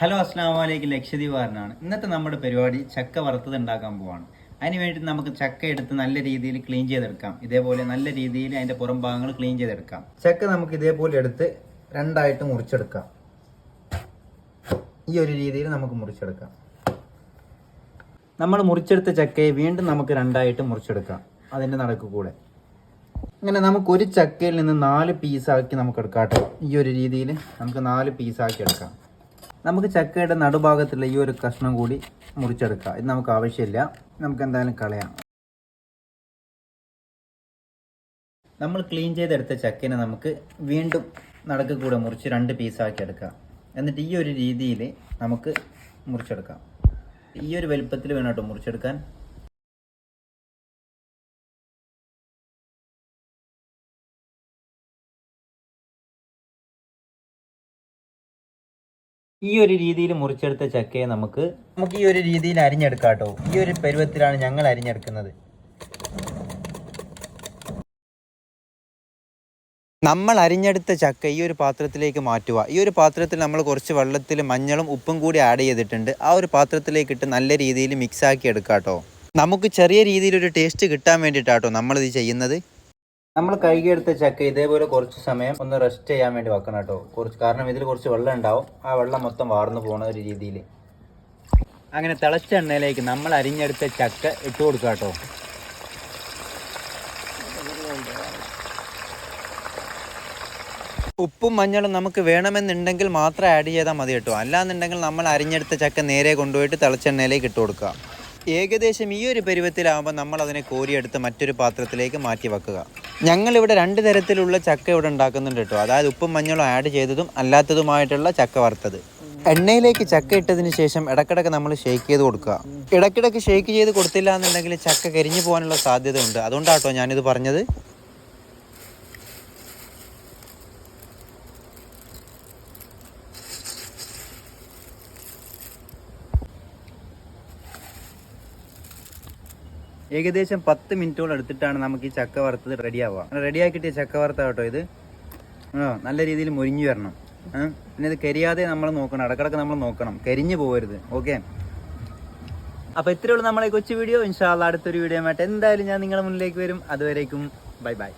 Hello അസ്ലാം വലൈക്കും ലക്ഷദ്വീപ് വാരനാണ് ഇന്നത്തെ നമ്മുടെ പരിപാടി ചക്ക വറുത്തത് ഉണ്ടാക്കാൻ പോവാണ്. അതിന് വേണ്ടി നമുക്ക് ചക്ക എടുത്ത് നല്ല രീതിയിൽ ക്ലീൻ ചെയ്തെടുക്കാം. ഇതേപോലെ നല്ല രീതിയിൽ അതിന്റെ പുറം ഭാഗങ്ങൾ ക്ലീൻ ചെയ്തെടുക്കാം. ചക്ക നമുക്ക് ഇതേപോലെ എടുത്ത് രണ്ടായിട്ട് മുറിച്ചെടുക്കാം. ഈ ഒരു രീതിയിൽ നമുക്ക് മുറിച്ചെടുക്കാം. നമ്മൾ മുറിച്ചെടുത്ത ചക്കയെ വീണ്ടും നമുക്ക് രണ്ടായിട്ട് മുറിച്ചെടുക്കാം. അതിന്റെ നടക്ക് കൂടെ. അങ്ങനെ നമുക്ക് ഒരു ചക്കയിൽ നിന്ന് നാല് പീസാക്കി നമുക്ക് എടുക്കാം ഈ ഒരു രീതിയിൽ നമുക്ക് നാല് പീസാക്കി എടുക്കാം. നമുക്ക് ചക്കയുടെ നടുഭാഗത്തുള്ള ഈ ഒരു കഷ്ണം കൂടി മുറിച്ചെടുക്കാം. ഇത് നമുക്ക് ആവശ്യമില്ല. നമുക്ക് എന്തായാലും കളയാം. നമ്മൾ ക്ലീൻ ചെയ്തെടുത്ത ചക്കനെ നമുക്ക് വീണ്ടും നടക്ക് കൂടെ മുറിച്ച് രണ്ട് പീസാക്കി എടുക്കാം. എന്നിട്ട് ഈ ഒരു രീതിയിൽ നമുക്ക് മുറിച്ചെടുക്കാം. ഈ ഒരു വലുപ്പത്തിൽ വേണം കേട്ടോ മുറിച്ചെടുക്കാൻ? ഈ ഒരു രീതിയിൽ മുറിച്ചെടുത്ത ചക്കയെ നമുക്ക് നമുക്ക് ഈ ഒരു രീതിയിൽ അരിഞ്ഞെടുക്കാം കേട്ടോ. ഈ ഒരു പരുവത്തിലാണ് ഞങ്ങൾ അരിഞ്ഞെടുക്കുന്നത്. നമ്മൾ അരിഞ്ഞെടുത്ത ചക്ക ഈ ഒരു പാത്രത്തിലേക്ക് മാറ്റുക. ഈ ഒരു പാത്രത്തിൽ നമ്മൾ കുറച്ച് വെള്ളത്തിൽ മഞ്ഞളും ഉപ്പും കൂടി ആഡ് ചെയ്തിട്ടുണ്ട്. ആ ഒരു പാത്രത്തിലേക്ക് ഇട്ട് നല്ല രീതിയിൽ മിക്സാക്കി എടുക്കാം കേട്ടോ. നമുക്ക് ചെറിയ രീതിയിൽ ഒരു ടേസ്റ്റ് കിട്ടാൻ വേണ്ടിയിട്ടാട്ടോ നമ്മളിത് ചെയ്യുന്നത്. നമ്മൾ കഴുകിയെടുത്ത ചക്ക ഇതേപോലെ കുറച്ച് സമയം ഒന്ന് റെസ്റ്റ് ചെയ്യാൻ വേണ്ടി വെക്കണം കേട്ടോ. കുറച്ച് കാരണം ഇതിൽ കുറച്ച് വെള്ളം ഉണ്ടാവും. ആ വെള്ളം മൊത്തം വാർന്നു പോകുന്ന ഒരു രീതിയിൽ അങ്ങനെ തിളച്ച എണ്ണയിലേക്ക് നമ്മൾ അരിഞ്ഞെടുത്ത ചക്ക ഇട്ട് കൊടുക്കുക കേട്ടോ. ഉപ്പും മഞ്ഞളും നമുക്ക് വേണമെന്നുണ്ടെങ്കിൽ മാത്രം ആഡ് ചെയ്താൽ മതി കേട്ടോ. അല്ലാന്നുണ്ടെങ്കിൽ നമ്മൾ അരിഞ്ഞെടുത്ത ചക്ക നേരെ കൊണ്ടുപോയിട്ട് തിളച്ച എണ്ണയിലേക്ക് ഇട്ട് കൊടുക്കുക ഏകദേശം ഈ ഒരു പരുവത്തിലാകുമ്പോൾ നമ്മൾ അതിനെ കോരിയെടുത്ത് മറ്റൊരു പാത്രത്തിലേക്ക് മാറ്റി വെക്കുക. ഞങ്ങളിവിടെ രണ്ട് തരത്തിലുള്ള ചക്ക ഇവിടെ ഉണ്ടാക്കുന്നുണ്ട് കേട്ടോ. അതായത് ഉപ്പും മഞ്ഞളും ആഡ് ചെയ്തതും അല്ലാത്തതുമായിട്ടുള്ള ചക്ക വറുത്തത്. എണ്ണയിലേക്ക് ചക്ക ഇട്ടതിന് ശേഷം ഇടക്കിടക്ക് നമ്മൾ ഷേക്ക് ചെയ്ത് കൊടുക്കുക. ഇടക്കിടക്ക് ഷേക്ക് ചെയ്ത് കൊടുത്തില്ല എന്നുണ്ടെങ്കിൽ ചക്ക കരിഞ്ഞു പോകാനുള്ള സാധ്യത ഉണ്ട് അതുകൊണ്ടാട്ടോ ഞാനിത് പറഞ്ഞത്. ഏകദേശം പത്ത് മിനിറ്റോളം എടുത്തിട്ടാണ് നമുക്ക് ഈ ചക്ക വറുത്തത് റെഡി ആവുക. കിട്ടിയ ചക്ക വറുത്ത കേട്ടോ ഇത്. നല്ല രീതിയിൽ മുരിഞ്ഞു വരണം. പിന്നെ ഇത് കരിയാതെ നമ്മൾ നോക്കണം. ഇടക്കിടക്ക് നമ്മൾ നോക്കണം. കരിഞ്ഞു പോകരുത് ഓക്കെ അപ്പോൾ ഇത്രയുള്ള നമ്മളെ കൊച്ചു വീഡിയോ. ഇൻഷാല്ല അടുത്തൊരു വീഡിയോ ആയിട്ട്. എന്തായാലും ഞാൻ നിങ്ങളുടെ മുന്നിലേക്ക് വരും. അതുവരേക്കും. Bye bye